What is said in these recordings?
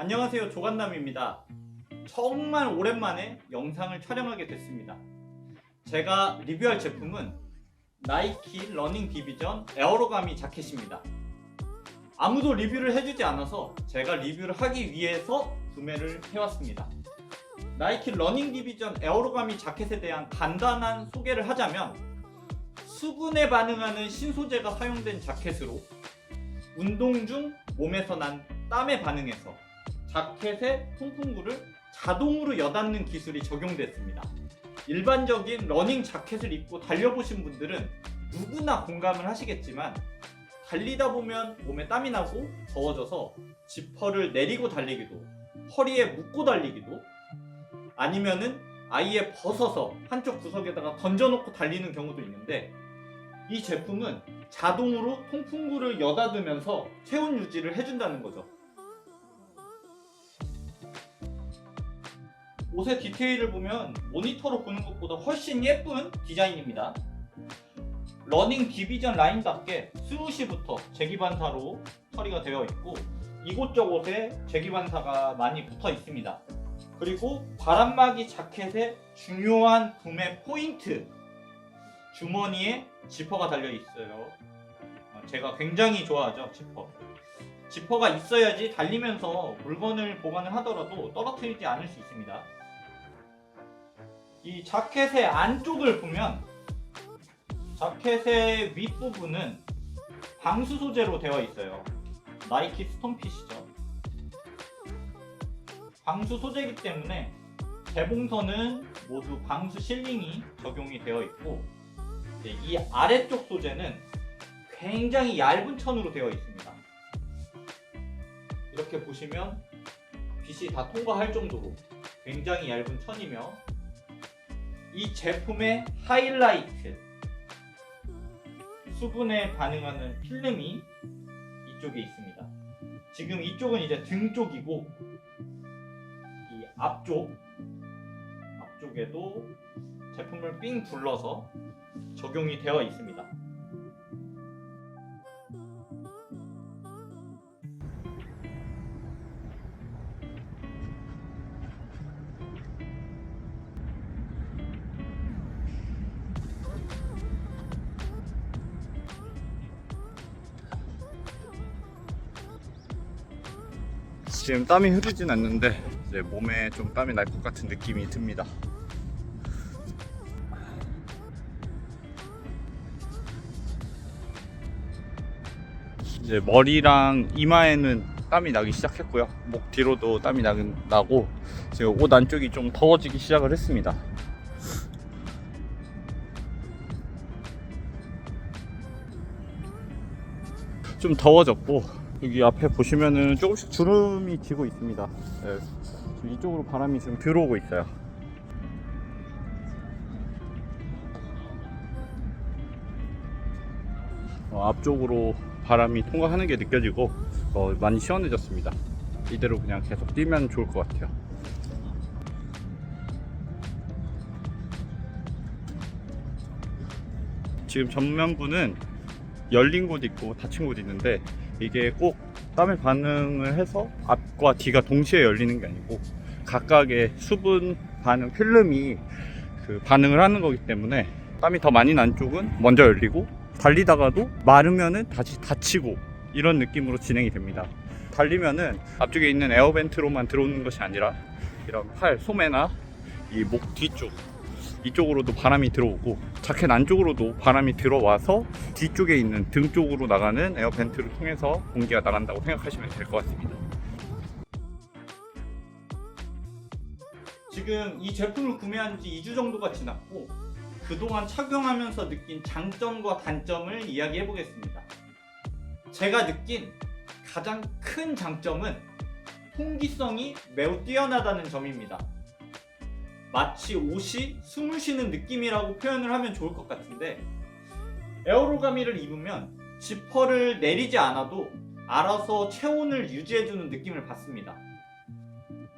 안녕하세요 조간남입니다. 정말 오랜만에 영상을 촬영하게 됐습니다. 제가 리뷰할 제품은 나이키 러닝 디비전 에어로가미 자켓입니다. 아무도 리뷰를 해주지 않아서 제가 리뷰를 하기 위해서 구매를 해왔습니다. 나이키 러닝 디비전 에어로가미 자켓에 대한 간단한 소개를 하자면 수분에 반응하는 신소재가 사용된 자켓으로 운동 중 몸에서 난 땀에 반응해서 자켓의 통풍구를 자동으로 여닫는 기술이 적용됐습니다. 일반적인 러닝 자켓을 입고 달려보신 분들은 누구나 공감을 하시겠지만 달리다 보면 몸에 땀이 나고 더워져서 지퍼를 내리고 달리기도 허리에 묶고 달리기도 아니면은 아예 벗어서 한쪽 구석에다가 던져놓고 달리는 경우도 있는데 이 제품은 자동으로 통풍구를 여닫으면서 체온 유지를 해준다는 거죠. 옷의 디테일을 보면 모니터로 보는 것보다 훨씬 예쁜 디자인입니다. 러닝 디비전 라인답게 스무시부터 재기반사로 처리가 되어 있고 이곳저곳에 재기반사가 많이 붙어 있습니다. 그리고 바람막이 자켓의 중요한 구매 포인트 주머니에 지퍼가 달려 있어요. 어, 제가 굉장히 좋아하죠 지퍼. 지퍼가 있어야지 달리면서 물건을 보관을 하더라도 떨어뜨리지 않을 수 있습니다. 이 자켓의 안쪽을 보면 자켓의 윗부분은 방수 소재로 되어 있어요. 나이키 스톤핏이죠. 방수 소재이기 때문에 대봉선은 모두 방수 실링이 적용이 되어 있고 이 아래쪽 소재는 굉장히 얇은 천으로 되어 있습니다. 이렇게 보시면 빛이 다 통과할 정도로 굉장히 얇은 천이며 이 제품의 하이라이트 수분에 반응하는 필름이 이쪽에 있습니다. 지금 이쪽은 이제 등 쪽이고 이 앞쪽 앞쪽에도 제품을 삥 둘러서 적용이 되어 있습니다. 지금 땀이 흐르진 않는데 이제 몸에 좀 땀이 날 것 같은 느낌이 듭니다. 이제 머리랑 이마에는 땀이 나기 시작했고요. 목 뒤로도 땀이 나, 나고 지금 옷 안쪽이 좀 더워지기 시작을 했습니다. 좀 더워졌고 여기 앞에 보시면은 조금씩 주름이 지고 있습니다. 네, 지금 이쪽으로 바람이 좀 들어오고 있어요. 어, 앞쪽으로 바람이 통과하는 게 느껴지고 어, 많이 시원해졌습니다. 이대로 그냥 계속 뛰면 좋을 것 같아요. 지금 전면부는 열린 곳 있고 닫힌 곳 있는데 이게 꼭 땀에 반응을 해서 앞과 뒤가 동시에 열리는 게 아니고 각각의 수분 반응 필름이 그 반응을 하는 거기 때문에 땀이 더 많이 난 쪽은 먼저 열리고 달리다가도 마르면은 다시 닫히고 이런 느낌으로 진행이 됩니다. 달리면은 앞쪽에 있는 에어벤트로만 들어오는 것이 아니라 이런 팔, 소매나 이 목 뒤쪽 이쪽으로도 바람이 들어오고 자켓 안쪽으로도 바람이 들어와서 뒤쪽에 있는 등 쪽으로 나가는 에어벤트를 통해서 공기가 나간다고 생각하시면 될 것 같습니다. 지금 이 제품을 구매한 지 2주 정도가 지났고 그동안 착용하면서 느낀 장점과 단점을 이야기해 보겠습니다. 제가 느낀 가장 큰 장점은 통기성이 매우 뛰어나다는 점입니다. 마치 옷이 숨을 쉬는 느낌이라고 표현을 하면 좋을 것 같은데 에어로가미를 입으면 지퍼를 내리지 않아도 알아서 체온을 유지해주는 느낌을 받습니다.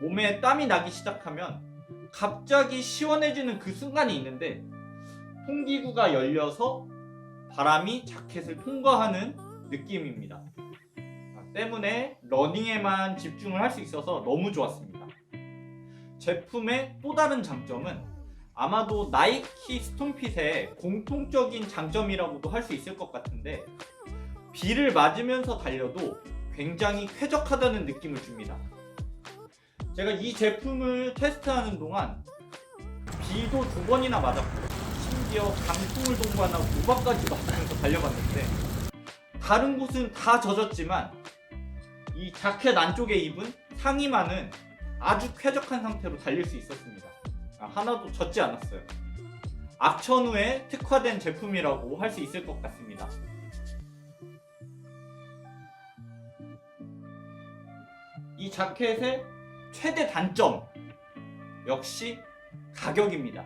몸에 땀이 나기 시작하면 갑자기 시원해지는 그 순간이 있는데 통기구가 열려서 바람이 자켓을 통과하는 느낌입니다. 아, 때문에 러닝에만 집중을 할 수 있어서 너무 좋았습니다. 제품의 또 다른 장점은 아마도 나이키 스톤핏의 공통적인 장점이라고도 할 수 있을 것 같은데 비를 맞으면서 달려도 굉장히 쾌적하다는 느낌을 줍니다. 제가 이 제품을 테스트하는 동안 비도 두 번이나 맞았고 심지어 강풍을 동반하고 우박까지 맞으면서 달려봤는데 다른 곳은 다 젖었지만 이 자켓 안쪽에 입은 상의만은 아주 쾌적한 상태로 달릴 수 있었습니다. 아, 하나도 젖지 않았어요. 악천후에 특화된 제품이라고 할 수 있을 것 같습니다. 이 자켓의 최대 단점 역시 가격입니다.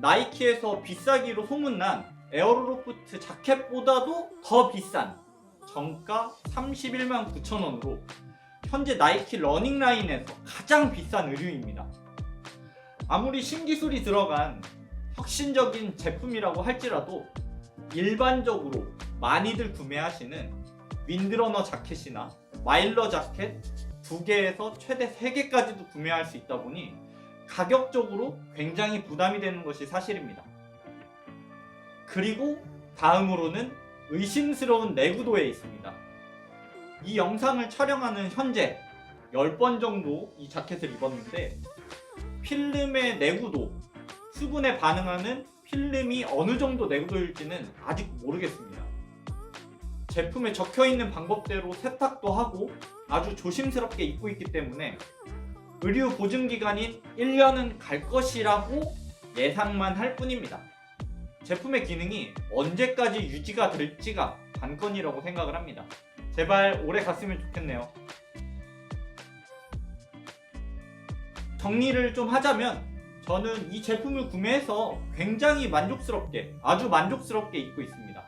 나이키에서 비싸기로 소문난 에어로로프트 자켓보다도 더 비싼 정가 31만 9천 원으로 현재 나이키 러닝 라인에서 가장 비싼 의류입니다. 아무리 신기술이 들어간 혁신적인 제품이라고 할지라도 일반적으로 많이들 구매하시는 윈드러너 자켓이나 마일러 자켓 두 개에서 최대 세 개까지도 구매할 수 있다 보니 가격적으로 굉장히 부담이 되는 것이 사실입니다. 그리고 다음으로는 의심스러운 내구도에 있습니다. 이 영상을 촬영하는 현재 10번 정도 이 자켓을 입었는데 필름의 내구도, 수분에 반응하는 필름이 어느 정도 내구도일지는 아직 모르겠습니다. 제품에 적혀 있는 방법대로 세탁도 하고 아주 조심스럽게 입고 있기 때문에 의류 보증 기간인 1년은 갈 것이라고 예상만 할 뿐입니다. 제품의 기능이 언제까지 유지가 될지가 관건이라고 생각을 합니다. 제발 오래 갔으면 좋겠네요. 정리를 좀 하자면 저는 이 제품을 구매해서 굉장히 만족스럽게 아주 만족스럽게 입고 있습니다.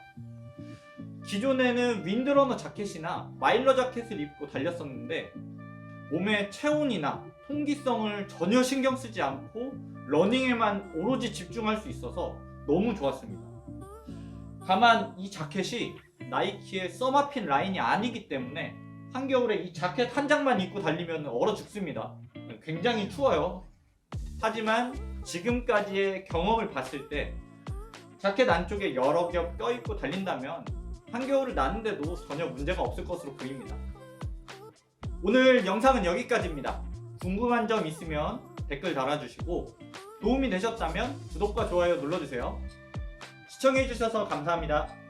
기존에는 윈드러너 자켓이나 마일러 자켓을 입고 달렸었는데 몸의 체온이나 통기성을 전혀 신경 쓰지 않고 러닝에만 오로지 집중할 수 있어서 너무 좋았습니다. 다만 이 자켓이 나이키의 써마핀 라인이 아니기 때문에 한겨울에 이 자켓 한 장만 입고 달리면 얼어 죽습니다. 굉장히 추워요. 하지만 지금까지의 경험을 봤을 때 자켓 안쪽에 여러 겹 껴입고 달린다면 한겨울을 나는데도 전혀 문제가 없을 것으로 보입니다. 오늘 영상은 여기까지입니다. 궁금한 점 있으면 댓글 달아주시고 도움이 되셨다면 구독과 좋아요 눌러주세요. 시청해주셔서 감사합니다.